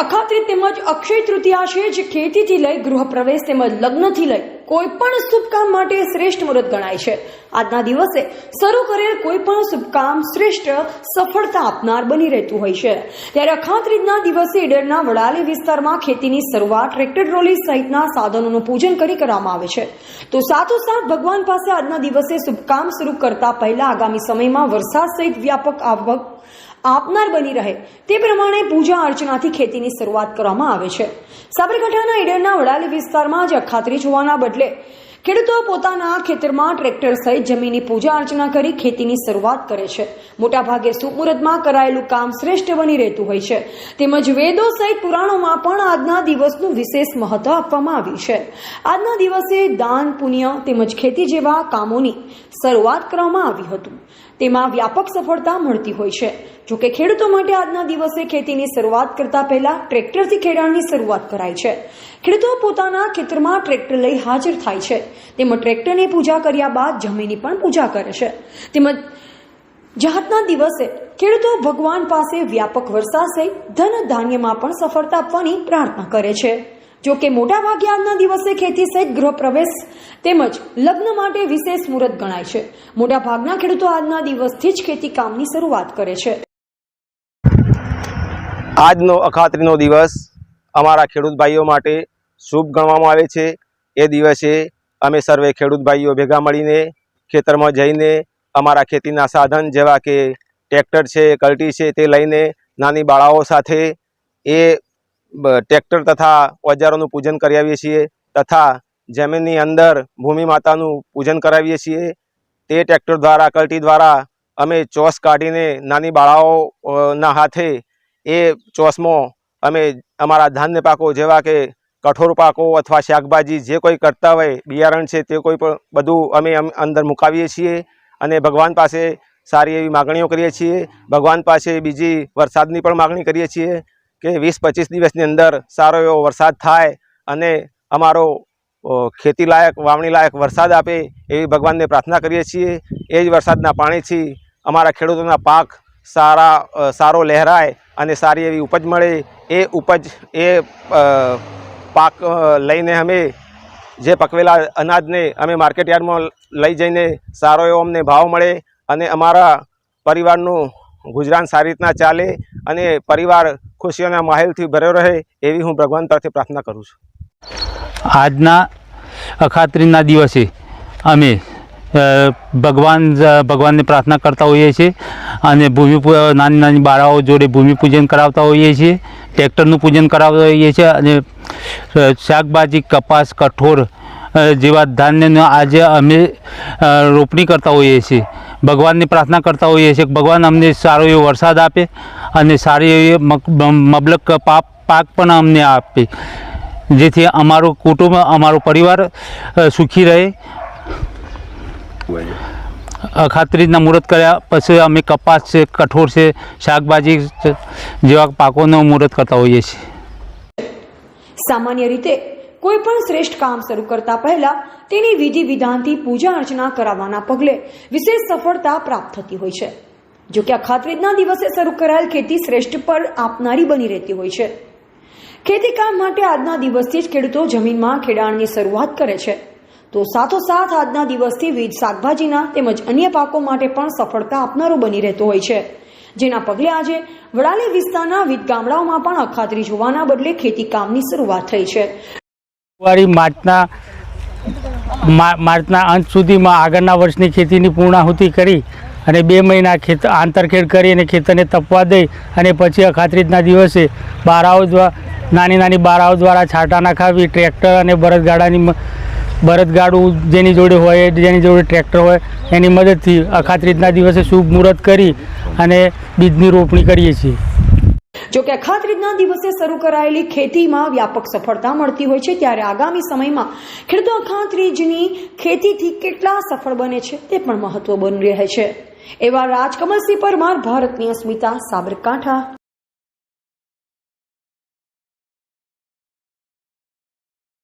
અખાત્રી તેમજ અક્ષય તૃતીયા છે જે ખેતીથી લઈ ગૃહ પ્રવેશ તેમજ લગ્નથી લઈ કોઈ પણ શુભ માટે શ્રેષ્ઠ મુહૂર્ત ગણાય છે. આજના દિવસે શરૂ કરેલ કોઈ પણ શુભ કામ શ્રેષ્ઠ સફળતા આપનાર બની રહેતું હોય છે. ત્યારે અખાત્રીજના દિવસે ઈડરના વડાલી વિસ્તારમાં ખેતીની શરૂઆત ટ્રેક્ટર ટ્રોલી સહિતના સાધનોનું પૂજન કરી કરવામાં આવે છે. તો સાથોસાથ ભગવાન પાસે આજના દિવસે શુભ કામ શરૂ કરતા પહેલા આગામી સમયમાં વરસાદ સહિત વ્યાપક આવક આપનાર બની રહે. તે પ્રમાણે પૂજા અર્ચનાથી ખેતીની શરૂઆત કરવામાં આવે છે. સાબરકાંઠાના ઈડરના વડાલી વિસ્તારમાં જ અખાત્રી જોવાના બદલે ખેડૂતો પોતાના ખેતરમાં ટ્રેક્ટર સહિત જમીનની પૂજા અર્ચના કરી ખેતીની શરૂઆત કરે છે. મોટાભાગે સુમુહૂર્તમાં કરાયેલું કામ શ્રેષ્ઠ બની રહેતું હોય છે. તેમજ વેદો સહિત પુરાણોમાં પણ આજના દિવસનું વિશેષ મહત્વ આપવામાં આવ્યું છે. આજના દિવસે દાન, પુણ્ય તેમજ ખેતી જેવા કામોની શરૂઆત કરવામાં આવી હતું. તેમાં વ્યાપક સફળતા મળતી હોય છે. જોકે ખેડૂતો માટે આજના દિવસે ખેતીની શરૂઆત કરતા પહેલા ટ્રેક્ટરથી ખેડાણની શરૂઆત કરાય છે. ખેડૂતો પોતાના ખેતરમાં ટ્રેક્ટર લઈ હાજર થાય છે. તેમજ ટ્રેક્ટરની પૂજા કર્યા બાદ જમીનની પણ પૂજા કરે છે. તેમજ જાતના દિવસે ખેડૂતો ભગવાન પાસે વ્યાપક વરસાદ ધન ધાન્યમાં પણ સફળતા આપવાની પ્રાર્થના કરે છે. જો કે મોટાભાગે આજના દિવસે ખેતી સહિત ગૃહ પ્રવેશ તેમજ લગ્ન માટે વિશેષ મુહૂર્ત ગણાય છે. મોટાભાગના ખેડૂતો આજના દિવસથી જ ખેતી કામની શરૂઆત કરે છે. આજનો અખાત્રીનો દિવસ અમારા ખેડૂત ભાઈઓ માટે શુભ ગણવામાં આવે છે. એ દિવસે અમે સર્વે ખેડૂત ભાઈઓ ભેગા મળીને ખેતરમાં જઈને અમારા ખેતીના સાધન જેવા કે ટ્રેક્ટર છે, કલ્ટી છે તે લઈને નાની બાળાઓ સાથે એ ટ્રેક્ટર તથા ઓજારોનું પૂજન કરાવીએ છીએ તથા જમીનની અંદર ભૂમિ માતાનું પૂજન કરાવીએ છીએ. તે ટ્રેક્ટર દ્વારા, કલ્ટી દ્વારા અમે ચોસ કાઢીને નાની બાળાઓના હાથે એ ચોસમાં અમે અમારા ધાન્ય પાકો જેવા કે કઠોળ પાકો અથવા શાકભાજી જે કોઈ કરતા હોય, બિયારણ છે તે કોઈ પણ બધું અમે અંદર મુકાવીએ છીએ અને ભગવાન પાસે સારી એવી માગણીઓ કરીએ છીએ. ભગવાન પાસે બીજી વરસાદની પણ માગણી કરીએ છીએ કે વીસ પચીસ દિવસની અંદર સારો એવો વરસાદ થાય અને અમારો ખેતીલાયક ખેતી લાયક વાવણી લાયક વરસાદ આપે એવી ભગવાનને પ્રાર્થના કરીએ છીએ. એ જ વરસાદના પાણીથી અમારા ખેડૂતોના પાક સારા સારો લહેરાય અને સારી એવી ઉપજ મળે. એ ઉપજ, એ પાક લઈને અમે જે પકવેલા અનાજને અમે માર્કેટ યાર્ડમાં લઈ જઈને સારો એવો અમને ભાવ મળે અને અમારા પરિવારનું ગુજરાન સારી રીતના ચાલે અને પરિવાર ખુશીઓના માહિલથી ભર્યો રહે એવી હું ભગવાન તરફથી પ્રાર્થના કરું છું. આજના અખાત્રીના દિવસે અમે ભગવાન ભગવાનને પ્રાર્થના કરતા હોઈએ છીએ અને ભૂમિ નાની નાની બાળાઓ જોડે ભૂમિ પૂજન કરાવતા હોઈએ છીએ, ટ્રેક્ટરનું પૂજન કરાવતા હોઈએ છીએ અને શાકભાજી, કપાસ, કઠોળ જેવા ધાન્યનો આજે અમે રોપણી કરતા હોઈએ છીએ. ભગવાનની પ્રાર્થના કરતા હોઈએ છીએ કે ભગવાન અમને સારો એવો વરસાદ આપે અને સારી એવી મબલક પાક પાક પણ અમને આપે. જેથી અમારું કુટુંબ, અમારો પરિવાર સુખી રહે. અખાત્રીજના મુહૂર્ત કર્યા પછી અમે કપાસ છે, કઠોળ છે, શાકભાજી જેવા પાકોનું મુહૂર્ત કરતા હોઈએ છીએ. સામાન્ય રીતે કોઈ પણ શ્રેષ્ઠ કામ શરૂ કરતા પહેલા તેની વિધિ વિધાનથી પૂજા અર્ચના કરાવવાના પગલે વિશેષ સફળતા પ્રાપ્ત થતી હોય છે. જો કે અખાત્રીજના દિવસે શરૂ કરાયેલ ખેતી શ્રેષ્ઠ પર આપનારી બની રહેતી હોય છે. ખેતી કામ માટે આજના દિવસથી જ ખેડૂતો જમીનમાં ખેડાણની શરૂઆત કરે છે. તો સાથોસાથ આજના દિવસથી વીજ, શાકભાજીના તેમજ અન્ય પાકો માટે પણ સફળતા આપનારો બની રહેતો હોય છે. જેના પગલે આજે વડાલી વિસ્તારના વિવિધ ગામડાઓમાં પણ અખાત્રી જોવાના બદલે ખેતી કામની શરૂઆત થઈ છે. માર્ચના અંત સુધીમાં આગળના વર્ષની ખેતીની પૂર્ણાહુતિ કરી અને બે મહિના ખેત, આંતરખેડ કરી અને ખેતરને તપવા દઈ અને પછી અખાત્રીજના દિવસે બારાઓ દ્વારા નાની નાની બારાઓ દ્વારા છાંટા નાખાવી, ટ્રેક્ટર અને બળદગાડાની ભરતગાડું જેની જોડે હોય, જેની જોડે ટ્રેક્ટર હોય, એની મદદથી અખાત્રીજના દિવસે શુભ મુહૂર્ત કરી અને બીજની રોપણી કરીએ છીએ. જોકે અખાત્રીજના દિવસે શરૂ કરાયેલી ખેતીમાં વ્યાપક સફળતા મળતી હોય છે, ત્યારે આગામી સમયમાં ખેડૂતો અખાત્રીજની ખેતીથી કેટલા સફળ બને છે તે પણ મહત્વ બની રહે છે. એવા રાજકમલસિંહ પરમાર, ભારતની અસ્મિતા સાબરકાંઠા.